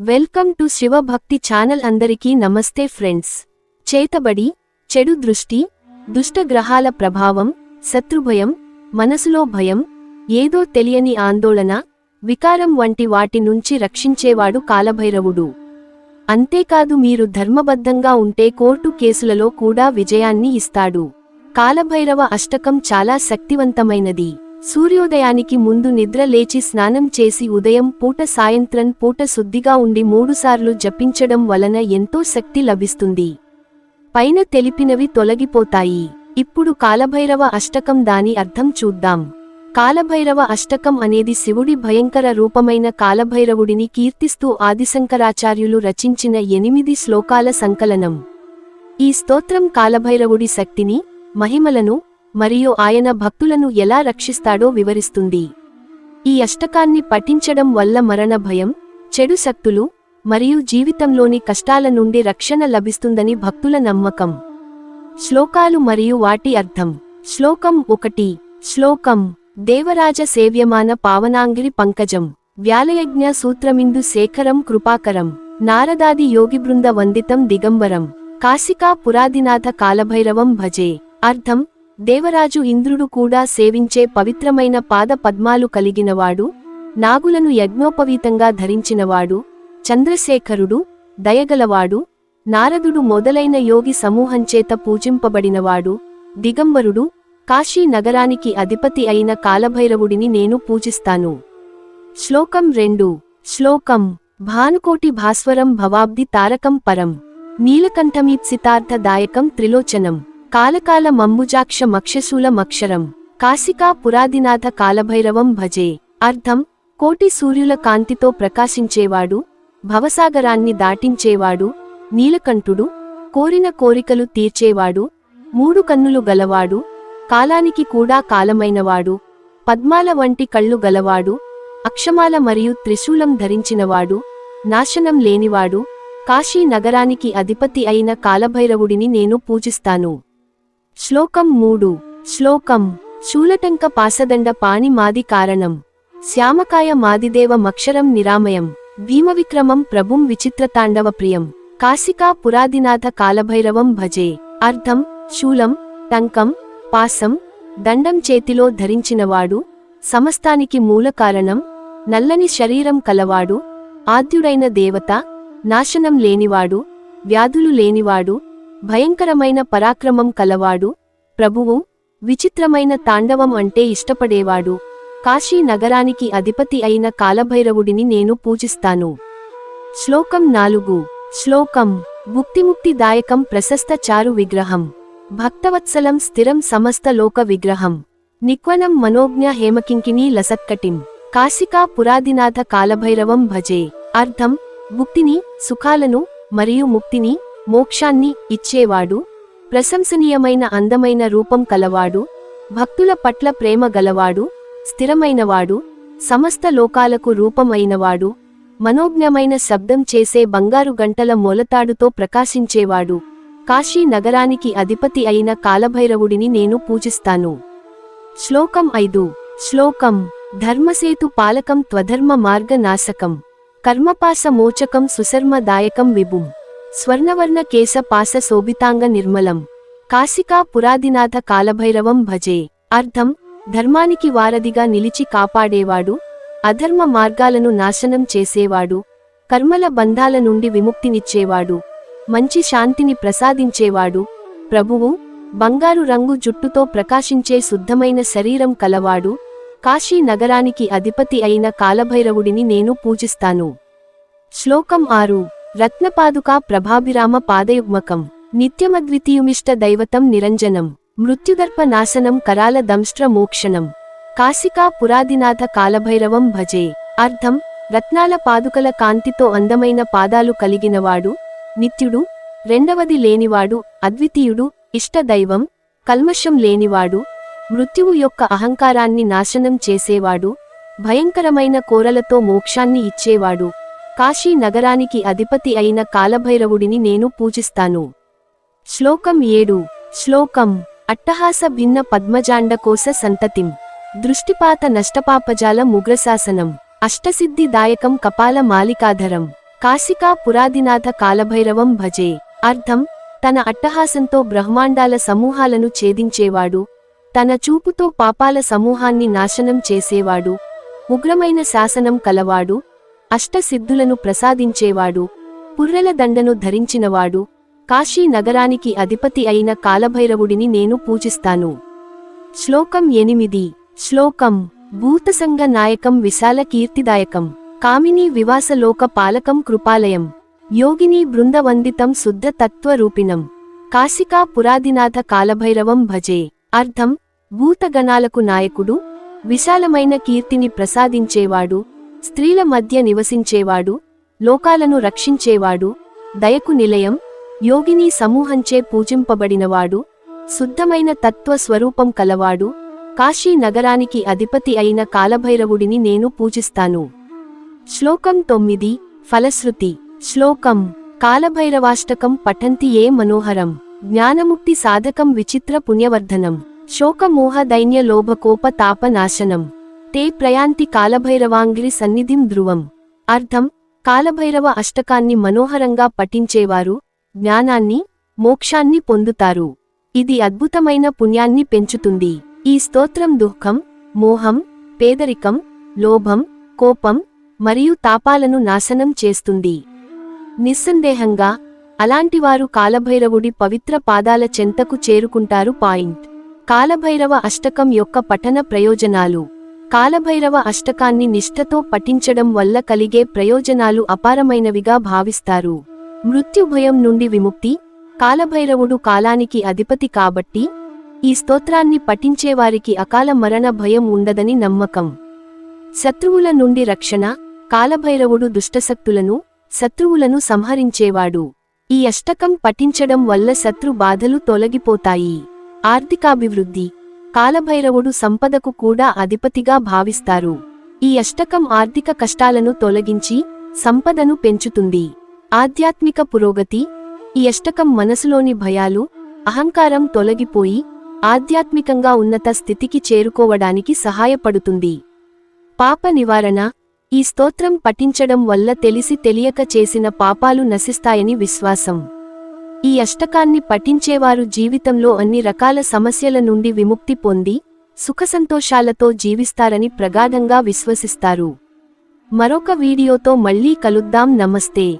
Welcome to శివభక్తి channel అందరికీ నమస్తే friends. చేతబడి చెడు దృష్టి దుష్టగ్రహాల ప్రభావం శత్రుభయం మనసులో భయం ఏదో తెలియని ఆందోళన వికారం వంటి వాటి నుంచి రక్షించేవాడు కాలభైరవుడు. అంతేకాదు మీరు ధర్మబద్ధంగా ఉంటే కోర్టు కేసులలో కూడా విజయాన్ని ఇస్తాడు. కాలభైరవ అష్టకం చాలా శక్తివంతమైనది. సూర్యోదయానికి ముందు నిద్ర లేచి స్నానం చేసి ఉదయం పూట సాయంత్రం పూట శుద్ధిగా ఉండి మూడుసార్లు జపించడం వలన ఎంతో శక్తి లభిస్తుంది. పైన తెలిపినవి తొలగిపోతాయి. ఇప్పుడు కాలభైరవ అష్టకం దాని అర్థం చూద్దాం. కాలభైరవ అష్టకం అనేది శివుడి భయంకర రూపమైన కాలభైరవుడిని కీర్తిస్తూ ఆదిశంకరాచార్యులు రచించిన ఎనిమిది శ్లోకాల సంకలనం. ఈ స్తోత్రం కాలభైరవుడి శక్తిని మహిమలను మరియు ఆయన భక్తులను ఎలా రక్షిస్తాడో వివరిస్తుంది. ఈ అష్టకాన్ని పఠించడం వల్ల మరణ భయం చెడు శక్తులు మరియు జీవితంలోని కష్టాల నుండి రక్షణ లభిస్తుందని భక్తుల నమ్మకం. శ్లోకాలు మరియు వాటి అర్థం. శ్లోకం ఒకటి. శ్లోకం. దేవరాజ సేవ్యమాన పావనాంగిరి పంకజం. వ్యాలయజ్ఞ సూత్రమిందు శేఖరం కృపాకరం. నారదాది యోగిబృంద వందితం దిగంబరం. కాశికా పురాదినాథ కాలభైరవం భజే. అర్థం. దేవరాజు ఇంద్రుడు కూడా సేవించే పవిత్రమైన పాద పద్మాలు కలిగినవాడు నాగులను యజ్ఞోపవీతంగా ధరించినవాడు చంద్రశేఖరుడు దయగలవాడు నారదుడు మొదలైన యోగి సమూహంచేత పూజింపబడినవాడు దిగంబరుడు కాశీ నగరానికి అధిపతి అయిన కాలభైరవుడిని నేను పూజిస్తాను. శ్లోకం రెండు. శ్లోకం. భానుకోటి భాస్వరం భవాబ్ది తారకం పరం. నీలకంఠమీప్సితార్థదాయకం త్రిలోచనం. కాలకాల మంబుజాక్ష మక్షశూల మక్షరం. కాశికా పురాదినాథ కాలభైరవం భజే. అర్థం కోటి సూర్యుల కాంతితో ప్రకాశించేవాడు భవసాగరాన్ని దాటించేవాడు నీలకంఠుడు కోరిన కోరికలు తీర్చేవాడు మూడు కన్నులు గలవాడు కాలానికి కూడా కాలమైనవాడు పద్మాల వంటి కళ్ళు గలవాడు అక్షమాల మరియు త్రిశూలం ధరించినవాడు నాశనం లేనివాడు కాశీ నగరానికి అధిపతి అయిన కాలభైరవుడిని నేను పూజిస్తాను. శ్లోకం మూడు. శ్లోకం. శూలటంక పాసదండ పాణి మాది కారణం. శ్యామకాయ మాదిదేవ మక్షరం నిరామయం. భీమవిక్రమం ప్రభుం విచిత్రతాండవ ప్రియం. కాశికా పురాదినాథ కాలభైరవం భజే. అర్థం. శూలం. టంకం. పాసం దండం చేతిలో ధరించినవాడు. సమస్తానికి మూల కారణం. నల్లని శరీరం కలవాడు. ఆద్యుడైన దేవత. నాశనం లేనివాడు. వ్యాధులు లేనివాడు. భయంకరమైన పరాక్రమం కలవాడు ప్రభువు విచిత్రమైన తాండవం అంటే ఇష్టపడేవాడు. కాశీ నగరానికి అధిపతి అయిన కాలభైరవుడిని నేను పూజిస్తాను. శ్లోకం నాలుగు. శ్లోకం. భుక్తిముక్తిదాయకం ప్రశస్త చారు విగ్రహం. భక్తవత్సలం స్థిరం సమస్త లోక విగ్రహం. నిక్వనం మనోజ్ఞ హేమకింకినీ లసక్కటిం కాశికా పురాదినాథ కాలభైరవం భజే. అర్థం. భుక్తిని సుఖాలను మరియు ముక్తిని మోక్షాన్ని ఇచ్చేవాడు ప్రశంసనీయమైన అందమైన రూపం కలవాడు భక్తుల పట్ల ప్రేమ గలవాడు స్థిరమైనవాడు సమస్త లోకాలకు రూపం అయినవాడు మనోజ్ఞమైన శబ్దం చేసే బంగారు గంటల మొలతాడుతో ప్రకాశించేవాడు. కాశీ నగరానికి అధిపతి అయిన కాలభైరవుడిని నేను పూజిస్తాను. శ్లోకం ఐదు. శ్లోకం. ధర్మసేతు పాలకం త్వధర్మ మార్గ నాశకం. కర్మపాస మోచకం సుశర్మదాయకం విభుం. స్వర్ణవర్ణ కేశ పాస శోభితాంగ నిర్మలం. కాశికా పురాదినాథ కాలభైరవం భజే. అర్థం ధర్మానికి వారధిగా నిలిచి కాపాడేవాడు అధర్మ మార్గాలను నాశనం చేసేవాడు కర్మల బంధాల నుండి విముక్తినిచ్చేవాడు మంచి శాంతిని ప్రసాదించేవాడు ప్రభువు బంగారు రంగు జుట్టుతో ప్రకాశించే శుద్ధమైన శరీరం కలవాడు కాశీ నగరానికి అధిపతి అయిన కాలభైరవుడిని నేను పూజిస్తాను. శ్లోకం ఆరు. రత్నపాదుకా ప్రభాభిరామ పాదయుగ్మకం నిత్యమద్వితీయుమిష్ట దైవతం నిరంజనం మృత్యుదర్ప నాశనం కరాల దంష్ట్ర మోక్షణం కాశికా పురాదినాథ కాలభైరవం భజే. అర్థం రత్నాల పాదుకల కాంతితో అందమైన పాదాలు కలిగినవాడు నిత్యుడు రెండవది లేనివాడు అద్వితీయుడు ఇష్టదైవం కల్మషం లేనివాడు మృత్యువు యొక్క అహంకారాన్ని నాశనం చేసేవాడు భయంకరమైన కోరలతో మోక్షాన్ని ఇచ్చేవాడు. కాశీ నగరానికి అధిపతి అయిన కాలభైరవుడిని నేను పూజిస్తాను. శ్లోకం ఏడు. శ్లోకం. అట్టహాస భిన్న పద్మజాండకోశ సంతతిం. దృష్టిపాత నష్టపాపజాల ముగ్రశాసనం. అష్టసిద్ధిదాయకం కపాల మాలికాధరం. కాశికా పురాదినాథ కాలభైరవం భజే. అర్థం. తన అట్టహాసంతో బ్రహ్మాండాల సమూహాలను ఛేదించేవాడు. తన చూపుతో పాపాల సమూహాన్ని నాశనం చేసేవాడు. ఉగ్రమైన శాసనం కలవాడు. అష్టసిద్ధులను ప్రసాదించేవాడు పుర్రెల దండను ధరించినవాడు కాశీ నగరానికి అధిపతి అయిన కాలభైరవుడిని నేను పూజిస్తాను. శ్లోకం ఎనిమిది. శ్లోకం. భూతసంగ నాయకం విశాల కీర్తిదాయకం. కామిని వివాసలోక పాలకం కృపాలయం. యోగిని బృందవందితం శుద్ధ తత్వరూపిణం. కాశికా పురాదినాథ కాలభైరవం భజే. అర్థం. భూతగణాలకు నాయకుడు విశాలమైన కీర్తిని ప్రసాదించేవాడు స్త్రీల మధ్య నివసించేవాడు లోకాలను రక్షించేవాడు దయకు నిలయం యోగిని సమూహంచే పూజింపబడినవాడు శుద్ధమైన తత్వ స్వరూపం కలవాడు కాశీ నగరానికి అధిపతి అయిన కాలభైరవుడిని నేను పూజిస్తాను. శ్లోకం తొమ్మిది ఫలశ్రుతి. శ్లోకం కాలభైరవాష్టకం పఠంతి ఏ మనోహరం జ్ఞానముక్తి సాధకం విచిత్ర పుణ్యవర్ధనం శోకమోహ దైన్య లోభకోప తాపనాశనం తే ప్రయాంతి కాలభైరవాంగిరి సన్నిధిం ధ్రువం. అర్థం కాలభైరవ అష్టకాన్ని మనోహరంగా పఠించేవారు జ్ఞానాన్ని మోక్షాన్ని పొందుతారు. ఇది అద్భుతమైన పుణ్యాన్ని పెంచుతుంది. ఈ స్తోత్రం దుఃఖం మోహం పేదరికం లోభం కోపం మరియు తాపాలను నాశనం చేస్తుంది. నిస్సందేహంగా అలాంటివారు కాలభైరవుడి పవిత్ర పాదాల చెంతకు చేరుకుంటారు పాయింట్. కాలభైరవ అష్టకం యొక్క పఠన ప్రయోజనాలు. కాలభైరవ అష్టకాన్ని నిష్ఠతో పఠించడం వల్ల కలిగే ప్రయోజనాలు అపారమైనవిగా భావిస్తారు. మృత్యుభయం నుండి విముక్తి కాలభైరవుడు కాలానికి అధిపతి కాబట్టి ఈ స్తోత్రాన్ని పఠించేవారికి అకాల మరణ భయం ఉండదని నమ్మకం. శత్రువుల నుండి రక్షణ కాలభైరవుడు దుష్టశక్తులను శత్రువులను సంహరించేవాడు. ఈ అష్టకం పఠించడం వల్ల శత్రు బాధలు తొలగిపోతాయి. ఆర్థికాభివృద్ధి కాలభైరవుడు సంపదకు కూడా అధిపతిగా భావిస్తారు. ఈ అష్టకం ఆర్థిక కష్టాలను తొలగించి సంపదను పెంచుతుంది. ఆధ్యాత్మిక పురోగతి ఈ అష్టకం మనసులోని భయాలు అహంకారం తొలగిపోయి ఆధ్యాత్మికంగా ఉన్నత స్థితికి చేరుకోవడానికి సహాయపడుతుంది. పాప నివారణ ఈ స్తోత్రం పఠించడం వల్ల తెలిసి తెలియక చేసిన పాపాలు నశిస్తాయని విశ్వాసం. ఈ అష్టకాన్ని పఠించేవారు జీవితంలో అన్ని రకాల సమస్యల నుండి విముక్తి పొంది సుఖసంతోషాలతో జీవిస్తారని ప్రగాఢంగా విశ్వసిస్తారు. మరొక వీడియోతో మళ్ళీ కలుద్దాం. నమస్తే.